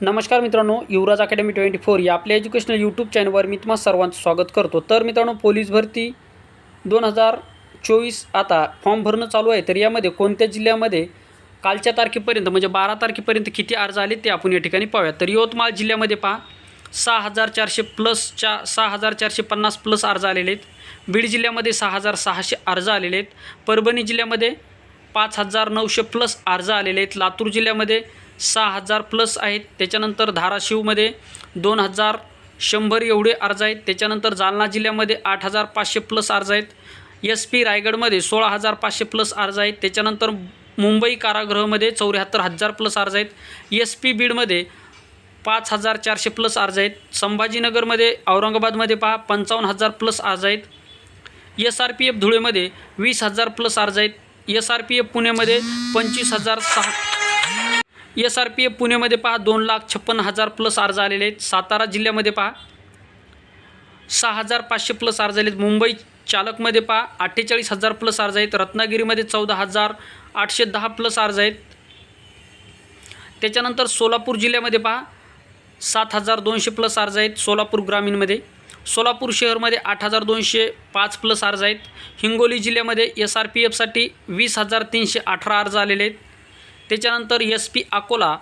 नमस्कार मित्रांनो युवराज academy twenty four या आपल्या एज्युकेशनल यूट्यूब चॅनलवर मी तुम्हाला सर्वांचं स्वागत करतो. तर मित्रांनो पोलीस भरती दोन हजार चोवीस आता फॉर्म भरणं चालू आहे. तर यामध्ये कोणत्या जिल्ह्यामध्ये कालच्या तारखेपर्यंत म्हणजे बारा तारखेपर्यंत किती अर्ज आले ते आपण या ठिकाणी पाहूया तर यवतमाळ जिल्ह्यामध्ये पहा सहा हजार चारशे प्लसच्या सहा हजार चारशे पन्नास प्लस अर्ज आलेले आहेत. बीड जिल्ह्यामध्ये सहा हजार सहाशे अर्ज आलेले आहेत. परभणी जिल्ह्यामध्ये पाच हजार नऊशे प्लस अर्ज आलेले आहेत. लातूर जिल्ह्यामध्ये सहा हजार प्लस आहेत. त्याच्यानंतर धाराशिवमध्ये दोन हजार शंभर एवढे अर्ज आहेत. त्याच्यानंतर जालना जिल्ह्यामध्ये आठ हजार पाचशे प्लस अर्ज आहेत. एस पी रायगडमध्ये सोळा हजार पाचशे प्लस अर्ज आहेत. त्याच्यानंतर मुंबई कारागृहामध्ये चौऱ्याहत्तर हजार प्लस अर्ज आहेत. एस पी बीडमध्ये पाच हजार चारशे प्लस अर्ज आहेत. संभाजीनगरमध्ये औरंगाबादमध्ये पहा पंचावन्न हजार प्लस अर्ज आहेत. एस आर पी एफ धुळेमध्ये वीस हजार प्लस अर्ज आहेत. एस आर पी एफ पुण्यामध्ये पंचवीस हजार सहा एस आर पी एफ पुण्यामध्ये पहा दोन लाख छप्पन्न हजार प्लस अर्ज आलेले आहेत. सातारा जिल्ह्यामध्ये पहा सहा हजार पाचशे प्लस अर्ज आले आहेत मुंबई चालकमध्ये पहा अठ्ठेचाळीस हजार प्लस अर्ज आहेत रत्नागिरीमध्ये चौदा हजार आठशे दहा प्लस अर्ज आहेत त्याच्यानंतर सोलापूर जिल्ह्यामध्ये पहा सात हजार दोनशे प्लस अर्ज आहेत सोलापूर ग्रामीणमध्ये. सोलापूर शहरमध्ये आठ हजार दोनशे पाच प्लस अर्ज आहेत हिंगोली जिल्ह्यामध्ये एस आर पी एफसाठी वीस हजार तीनशे अठरा अर्ज आलेले आहेत. त्याच्यानंतर एस पी अकोला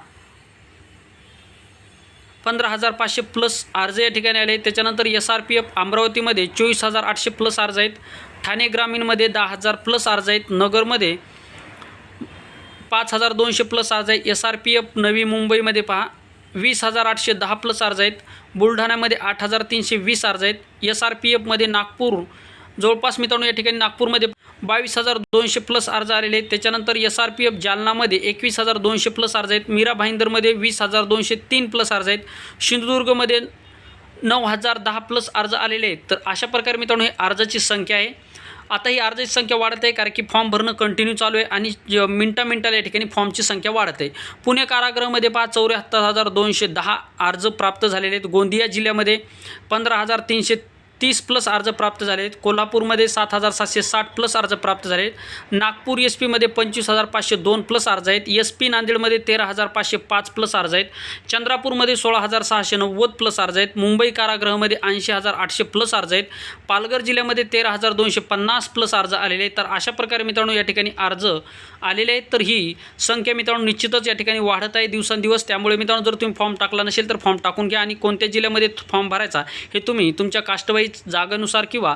पंधरा हजार पाचशे प्लस अर्ज या ठिकाणी आले. आहेत त्याच्यानंतर एस आर पी एफ अमरावतीमध्ये चोवीस हजार आठशे प्लस अर्ज आहेत. ठाणे ग्रामीणमध्ये दहा हजार प्लस अर्ज आहेत. नगरमध्ये पाच हजार दोनशे प्लस अर्ज आहे एस आर पी एफ नवी मुंबईमध्ये पहा वीस हजार आठशे दहा प्लस अर्ज आहेत. बुलढाण्यामध्ये आठ हजार तीनशे वीस अर्ज आहेत. एस आर पी एफमध्ये नागपूर जवळपास मित्रांनो या ठिकाणी नागपूरमध्ये बावीस हजार दोनशे प्लस अर्ज आलेले आहेत. त्याच्यानंतर एस आर पी एफ जालनामध्ये एकवीस हजार दोनशे प्लस अर्ज आहेत. मीरा भाईंदरमध्ये वीस हजार दोनशे तीन प्लस अर्ज आहेत. सिंधुदुर्गमध्ये नऊ हजार दहा प्लस अर्ज आलेले आहेत. तर अशा प्रकारे मित्रांनो हे अर्जाची संख्या आहे. आता ही अर्जाची संख्या वाढत आहे कारण की फॉर्म भरणं कंटिन्यू चालू आहे आणि मिनटा मिनटाला या ठिकाणी फॉर्मची संख्या वाढत आहे. पुणे कारागृहामध्ये पहा चौऱ्याहत्तर हजार दोनशे दहा अर्ज प्राप्त झालेले आहेत. गोंदिया जिल्ह्यामध्ये पंधरा हजार तीनशे तीस प्लस अर्ज प्राप्त झाले आहेत कोल्हापूरमध्ये सात हजार सातशे साठ प्लस अर्ज प्राप्त झाले आहेत नागपूर एस पीमध्ये पंचवीस हजार पाचशे दोन प्लस अर्ज आहेत. एस पी नांदेडमध्ये तेरा हजार पाचशे पाच प्लस अर्ज आहेत. चंद्रापूरमध्ये सोळा हजार सहाशे नव्वद प्लस अर्ज आहेत. मुंबई कारागृहामध्ये ऐंशी हजार आठशे प्लस अर्ज आहेत. पालघर जिल्ह्यामध्ये तेरा हजार दोनशे पन्नास प्लस अर्ज आलेले आहेत. तर अशा प्रकारे मित्रांनो या ठिकाणी अर्ज आलेले आहेत. तर ही संख्या मित्रांनो निश्चितच या ठिकाणी वाढत आहे दिवसेंदिवस. त्यामुळे मित्रांनो जर तुम्ही फॉर्म टाकला नसेल तर फॉर्म टाकून घ्या. आणि कोणत्या जिल्ह्यामध्ये फॉर्म भरायचा हे तुम्ही तुमच्या काही जागानुसार किंवा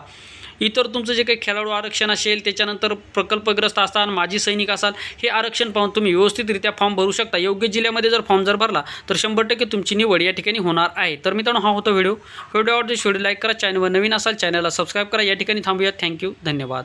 इतर तुमचं जे काही खेळाडू आरक्षण असेल त्याच्यानंतर प्रकल्पग्रस्त असाल माजी सैनिक असाल हे आरक्षण पाहून तुम्ही व्यवस्थितरित्या फॉर्म भरू शकता. योग्य जिल्ह्यामध्ये जर फॉर्म जर भरला तर शंभर टक्के तुमची निवड या ठिकाणी होणार आहे. तर मित्रांनो हा होता व्हिडिओ. व्हिडिओ आवडतो व्हिडिओ लाईक करा चॅनलवर नवीन असाल चॅनलला सबस्क्राईब करा. या ठिकाणी थांबूया थँक्यू धन्यवाद.